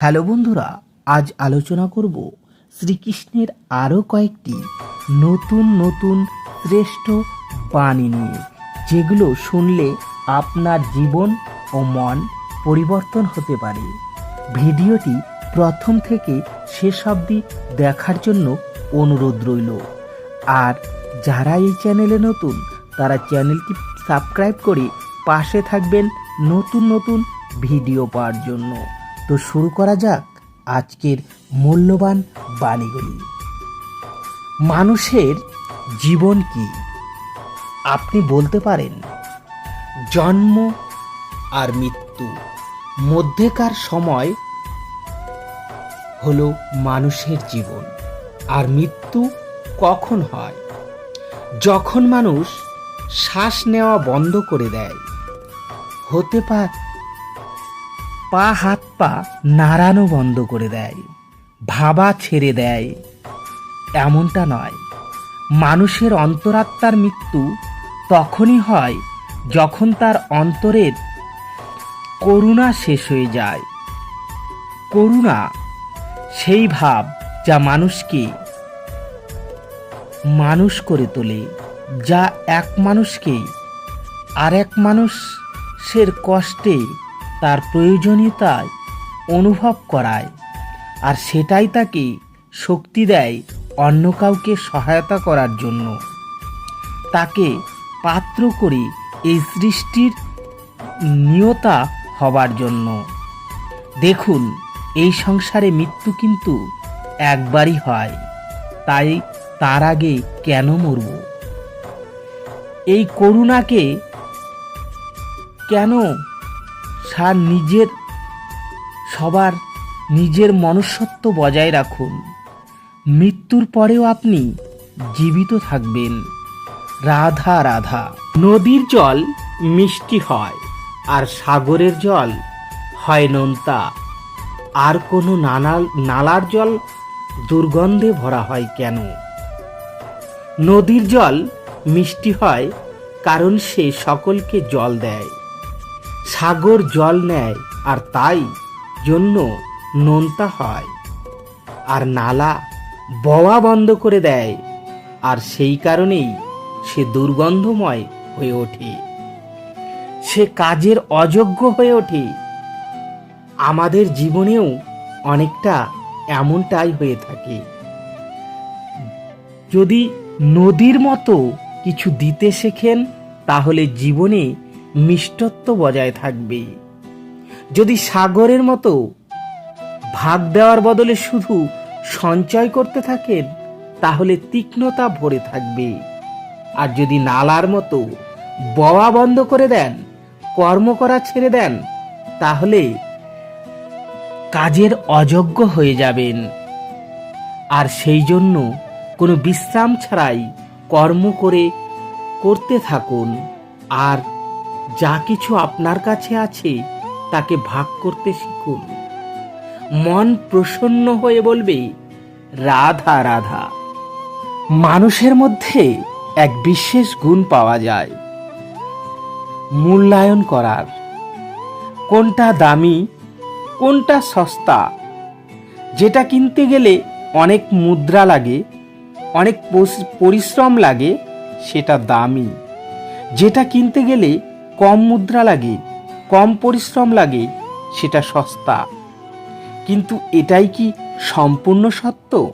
Hello বন্ধুরা, আজ আলোচনা করব শ্রীকৃষ্ণের আরও কয়েকটি নতুন নতুন শ্রেষ্ঠ বাণী নিয়ে, যেগুলো শুনলে আপনার জীবন ও মন পরিবর্তন হতে পারে। ভিডিওটি প্রথম থেকে শেষ অবধি দেখার জন্য অনুরোধ রইল। আর যারা এই চ্যানেলে নতুন, তারা চ্যানেলটি সাবস্ক্রাইব করে পাশে থাকবেন নতুন নতুন ভিডিও পাওয়ার জন্য। তো শুরু করা যাক আজকের মূল্যবান বাণীগুলি। মানুষের জীবন কি? আপনি বলতে পারেন, জন্ম আর মৃত্যু। মধ্যেকার সময় হলো মানুষের জীবন, আর মৃত্যু কখন হয়? যখন মানুষ শ্বাস নেওয়া বন্ধ করে দেয়, হতে পারে পা হাত পা নাড়ানো বন্ধ করে দেয়, ভাবা ছেড়ে দেয়। এমনটা নয়। মানুষের অন্তরাত্মার মৃত্যু তখনই হয় যখন তার অন্তরের করুণা শেষ হয়ে যায়। করুণা সেই ভাব যা মানুষকে মানুষ করে তোলে, যা এক মানুষকে আর এক মানুষের কষ্টে তার প্রয়োজনীয়তায় অনুভব করায় আর সেটাই তাকে শক্তি দেয় অন্য কাউকে সহায়তা করার জন্য। তাকে পাত্র করে এই সৃষ্টির নিয়তা হবার জন্য। দেখুন, এই সংসারে মৃত্যু কিন্তু একবারই হয়, তাই তার আগে কেন মরব? এই করুণাকে কেন সার নিজের, সবার নিজের মনুষ্যত্ব বজায় রাখুন। মৃত্যুর পরেও আপনি জীবিত থাকবেন। রাধা রাধা। নদীর জল মিষ্টি হয়, আর সাগরের জল হয় নোনতা। আর কোনো নানা নালার জল দুর্গন্ধে ভরা হয় কেন? নদীর জল মিষ্টি হয় কারণ সে সকলকে জল দেয়। সাগর জল নেয় আর তাই জন্য নোনতা হয়। আর নালা বওয়া বন্ধ করে দেয়, আর সেই কারণেই সে দুর্গন্ধময় হয়ে ওঠে। সে কাজের অযোগ্য হয়ে ওঠে। আমাদের জীবনেও অনেকটা এমনটাই হয়ে থাকে। যদি নদীর মতো কিছু দিতে শেখেন, তাহলে জীবনে মিষ্টত্ব বজায় থাকবে যদি সাগরের মতো ভাগ দেওয়ার বদলে শুধু সঞ্চয় করতে থাকেন, তাহলে তীক্ষ্ণতা ভরে থাকবে। আর যদি নালার মতো বওয়া বন্ধ করে দেন, কর্ম করা ছেড়ে দেন, তাহলে কাজের অযোগ্য হয়ে যাবেন। আর সেই জন্য কোনো বিশ্রাম ছাড়াই কর্ম করে করতে থাকুন। আর যা কিছু আপনার কাছে আছে তাকে ভাগ করতে শিখুন। মন প্রসন্ন হয়ে বলবে, রাধা রাধা। মানুষের মধ্যে এক বিশেষ গুণ পাওয়া যায়। মূল্যায়ন করার। কোনটা দামি, কোনটা সস্তা? যেটা কিনতে গেলে অনেক মুদ্রা লাগে, অনেক পরিশ্রম লাগে, সেটা দামি। যেটা কিনতে গেলে কম মুদ্রা লাগে, কম পরিশ্রম লাগে, সেটা সস্তা। কিন্তু এটাই কি সম্পূর্ণ সত্য?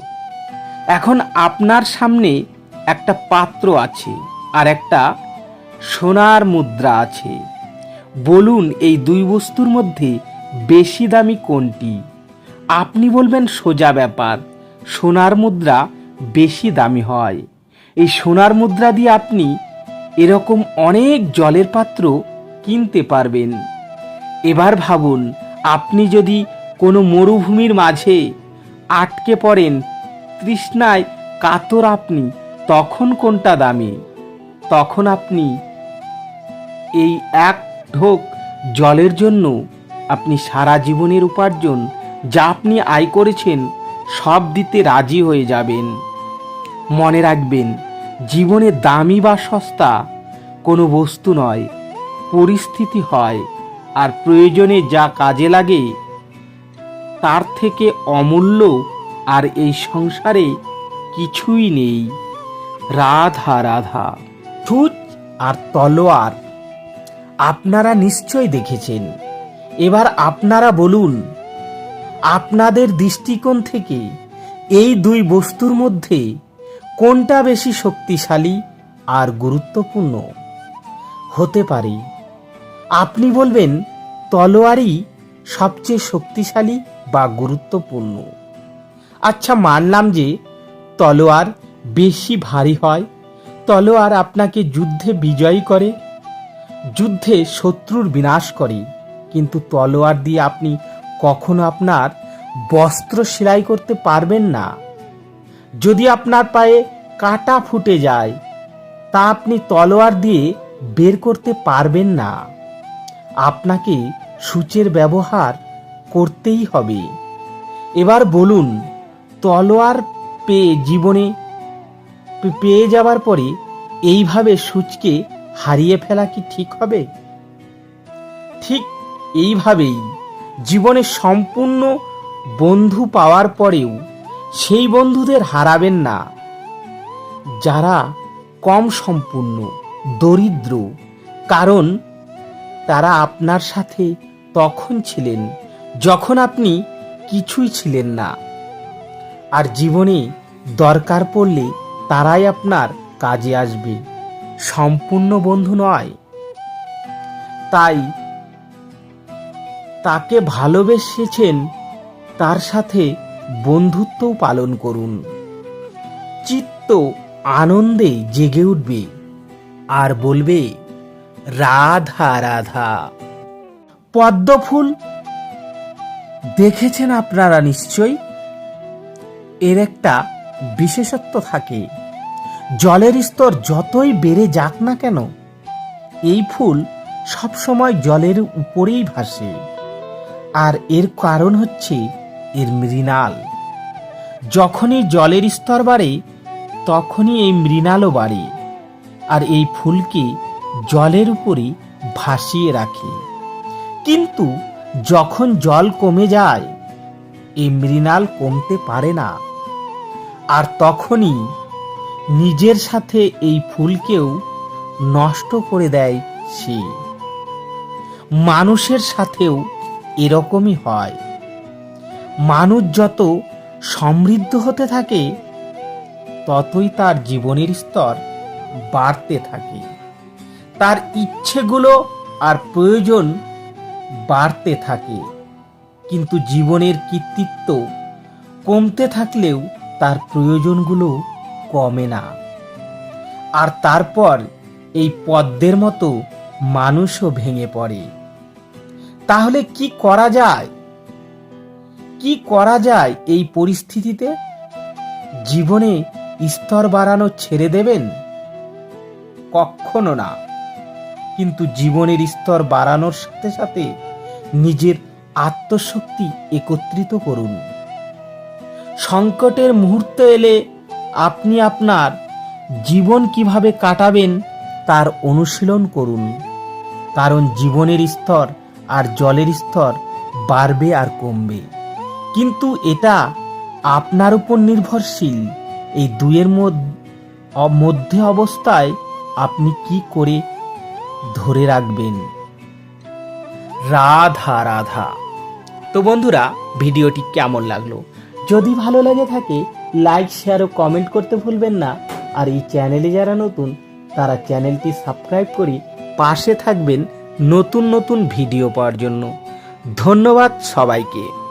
এখন আপনার সামনে একটা পাত্র আছে আর একটা সোনার মুদ্রা আছে। বলুন এই দুই বস্তুর মধ্যে বেশি দামি কোনটি? আপনি বলবেন সোজা ব্যাপার, সোনার মুদ্রা বেশি দামি হয়। এই সোনার মুদ্রা দিয়ে আপনি এরকম অনেক জলের পাত্র কিনতে পারবেন। এবার ভাবুন, আপনি যদি কোনো মরুভূমির মাঝে আটকে পড়েন তৃষ্ণায় কাতর আপনি, তখন কোনটা দামি? তখন আপনি এই এক ঢোক জলের জন্য আপনি সারা জীবনের উপার্জন যা আপনি আয় করেছেন সব দিতে রাজি হয়ে যাবেন। মনে রাখবেন জীবনে দামি বা সস্তা, কোনো বস্তু নয়, পরিস্থিতি হয়, আর প্রয়োজনে যা কাজে লাগে, তার থেকে অমূল্য, আর এই সংসারে কিছুই নেই। রাধা রাধা। ছুঁচ আর তলোয়ার, আপনারা নিশ্চয় দেখেছেন। এবার আপনারা বলুন, আপনাদের দৃষ্টিকোণ থেকে এই দুই বস্তুর মধ্যে কোনটা বেশি শক্তিশালী আর গুরুত্বপূর্ণ? হতে পারে। আপনি বলবেন, তলোয়ারই সবচেয়ে শক্তিশালী বা গুরুত্বপূর্ণ। আচ্ছা মানলাম যে তলোয়ার বেশি ভারী হয়। তলোয়ার আপনাকে যুদ্ধে বিজয়ী করে, যুদ্ধে শত্রুর বিনাশ করে। কিন্তু তলোয়ার দিয়ে আপনি কখনো আপনার বস্ত্র সেলাই করতে পারবেন না। যদি আপনার পায়ে কাটা ফুটে যায়, তা আপনি তলোয়ার দিয়ে বের করতে পারবেন না। আপনাকে সূচের ব্যবহার করতেই হবে। এবার বলুন, তলোয়ার পেয়ে জীবনে পেয়ে যাওয়ার পরে এইভাবে সূচকে হারিয়ে ফেলা কি ঠিক হবে? ঠিক এইভাবেই জীবনে সম্পূর্ণ বন্ধু পাওয়ার পরেও সেই বন্ধুদের হারাবেন না। যারা কম সম্পূর্ণ, দরিদ্র, কারণ তারা আপনার সাথে তখন ছিলেন যখন আপনি কিছুই ছিলেন না। আর জীবনে দরকার পড়লে তারাই আপনার কাজে আসবে। সম্পূর্ণ বন্ধু নয়। তাই তাকে ভালোবেসেছেন তার সাথে বন্ধুত্বও পালন করুন। চিত্ত আনন্দে জেগে উঠবে। আর বলবে, রাধা রাধা। পদ্ম ফুল দেখেছেন আপনারা নিশ্চয়ই? এর একটা বিশেষত্ব থাকে, জলের স্তর যতই বেড়ে যাক না কেন, এই ফুল সবসময় জলের উপরেই ভাসে। আর এর কারণ হচ্ছে এর মৃণাল। যখনই জলের স্তর বাড়ে, তখনই এই মৃণালও বাড়ে, আর এই ফুলকে জলের উপরে ভাসিয়ে রাখে। কিন্তু যখন জল কমে যায়, এই মৃণাল কমতে পারে না। আর তখনই নিজের সাথে এই ফুলকেও নষ্ট করে দেয় সে। মানুষের সাথেও এরকমই হয়। মানুষ যত সমৃদ্ধ হতে থাকে, ততই তার জীবনের স্তর বাড়তে থাকে। তার ইচ্ছেগুলো আর প্রয়োজন বাড়তে থাকে। কিন্তু জীবনের কৃতিত্ব কমতে থাকলেও তার প্রয়োজনগুলো কমে না। আর তারপর এই পদ্মের মতো মানুষও ভেঙে পড়ে। তাহলে কি করা যায়? কি করা যায় এই পরিস্থিতিতে? জীবনে স্তর বাড়ানো ছেড়ে দেবেন? কখনো না। কিন্তু জীবনের স্তর বাড়ানোর সাথে সাথে নিজের আত্মশক্তি একত্রিত করুন। সংকটের মুহূর্ত এলে আপনি আপনার জীবন কীভাবে কাটাবেন তার অনুশীলন করুন। কারণ জীবনের স্তর আর জলের স্তর বাড়বে আর কমবে। কিন্তু এটা আপনার উপর নির্ভরশীল। এই দুয়ের মধ্য- অবস্থায় আপনি কি করে ধরে রাখবেন? রাধা রাধা। তো বন্ধুরা, ভিডিওটি কেমন লাগল? যদি ভালো লেগে থাকে, লাইক, শেয়ার ও কমেন্ট করতে ভুলবেন না। আর এই চ্যানেলে যারা নতুন, তারা চ্যানেলটি সাবস্ক্রাইব করে পাশে থাকবেন নতুন নতুন ভিডিও পাওয়ার জন্য। ধন্যবাদ সবাইকে।